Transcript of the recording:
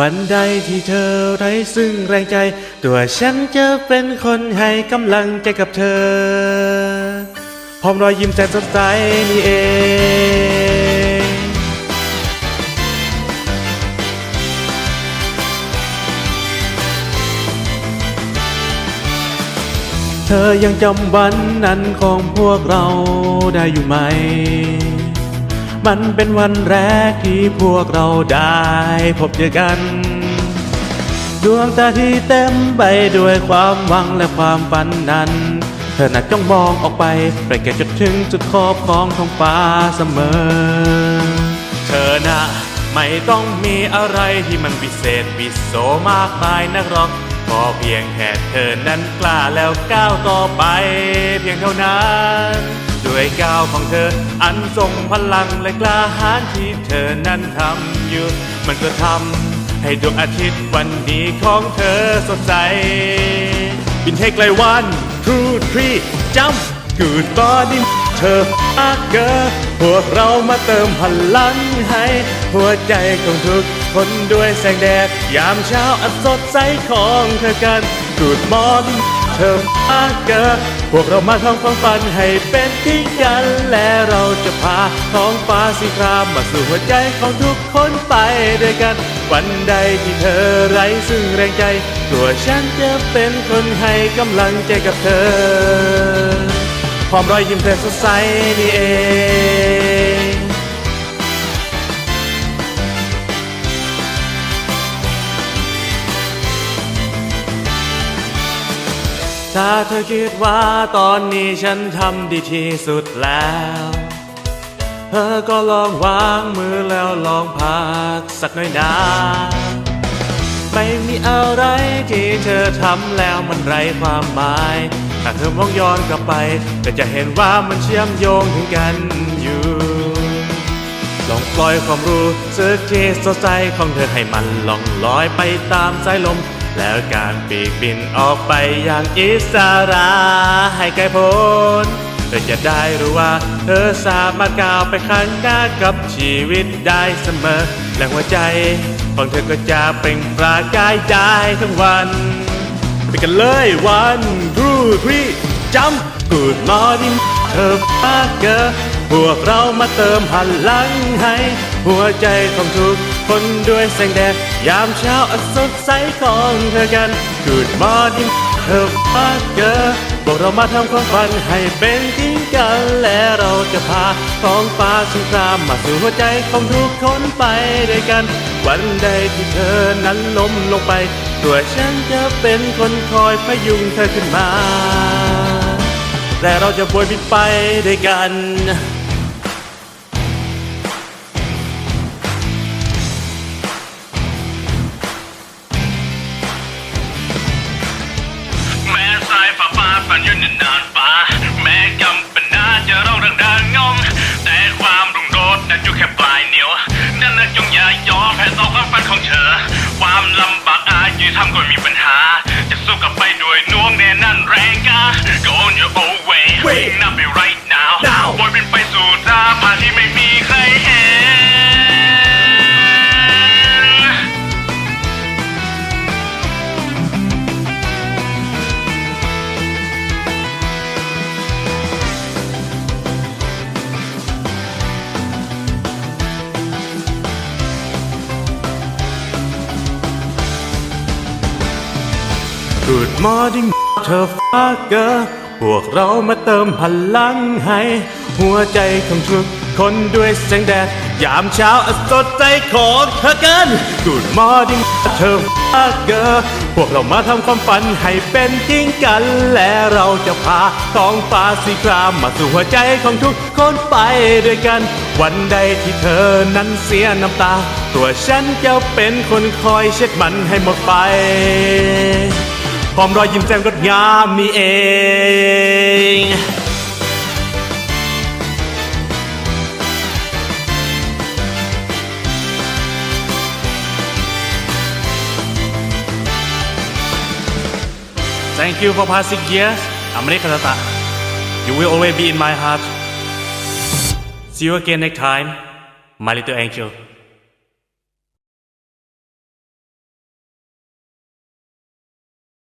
วันใดที่เธอไร้ซึ่งแรงใจ ตัวฉันจะเป็นคนให้กำลังใจกับเธอ พร้อมรอยยิ้มแสนสดใสนี่เองเธอยังจำวันนั้นของพวกเราได้อยู่ไหม มันเป็นวันแรกที่พวกเราได้พบเจอกัน ดวงตาที่เต็มไปด้วยความหวังและความฝันนั้น เธอน่ะจ้องมองออกไปไปแก่จนถึงจุดขอบของท้องฟ้าเสมอ เธอน่ะ ไม่ต้องมีอะไรที่มันวิเศษวิโสมากมายนักหรอกก็เพียงแค่เธอนั้นกล้าแล้วก้าวต่อไป เพียงเท่านั้น ด้วยก้าวของเธออันทรงพลังและกล้าหาญที่เธอนั้นทำอยู่ มันก็ทำให้ดวงอาทิตย์วันนี้ของเธอสดใส บินให้ไกลวัน two three jump good morning เธอมาเกอพวกเรามาเติมพลังให้ หัวใจของทุกคนด้วยแสงแดด ยามเช้าอันสดใสของเธอกัน good morning เธอมาเกอพวกเรามาท่องความฝันให้เป็นที่กัน และเราจะพาท้องฟ้าสีครามมาสู่หัวใจของทุกคนไปด้วยกัน วันใดที่เธอไร้ซึ่งแรงใจ ตัวฉันจะเป็นคนให้กำลังใจกับเธอ พร้อมรอยยิ้มเธอสดใสนี่เองถ้าเธอคิดว่าตอนนี้ฉันทำดีที่สุดแล้ว เธอก็ลองวางมือแล้วลองพักสักหน่อยนะไม่มีอะไรที่เธอทำแล้วมันไร้ความหมาย ถ้าเธอมองย้อนกลับไปก็จะเห็นว่ามันเชื่อมโยงถึงกันอยู่ ลองปล่อยความรู้สึกที่สดใสของเธอให้มันล่องลอยไปตามสายลม แล้วการปีกบินออกไปอย่างอิสระให้ไกลพ้นเธอจะได้รู้ว่า เธอสามารถก้าวไปข้างหน้ากับชีวิตได้เสมอ และหัวใจของเธอก็จะเปล่งประกายได้ทั้งวัน ไปกันเลย one two three jump good morning เธอมาเกอพวกเรามาเติมพลังให้ หัวใจของทุกคนด้วยแสงแดด ยามเช้าอันสดใสของเธอกัน good morning เธอมาเกอพวกเรามาทำความฝันให้เป็นจริงกัน และเราจะพาท้องฟ้าสงครามมาสู่หัวใจของทุกคนไปด้วยกัน วันใดที่เธอนั้นล้มลงไป ตัวฉันจะเป็นคนคอยพยุงเธอขึ้นมา และเราจะบวยบินไปด้วยกัน นับไป right now บอยบินไปสู่ทางผ่านที่ไม่มีใครเห็น Good morning เธอฟ้าเกอ พวกเรามาเติมพลังให้ หัวใจของทุกคนด้วยแสงแดด ยามเช้าอันสดใสของเธอกัน Good morning เธอฟ้าเกอพวกเรามาทำความฝันให้เป็นจริงกัน และเราจะพาท้องฟ้าสีครามมาสู่หัวใจของทุกคนไปด้วยกัน วันใดที่เธอนั้นเสียน้ำตา ตัวฉันจะเป็นคนคอยเช็ดมันให้หมดไป พร้อมรอยยิ้มแจ่มงดงามนี่เอง Thank you for passing years. Amrik Katata. You will always be in my heart. See you again next time, my little angel.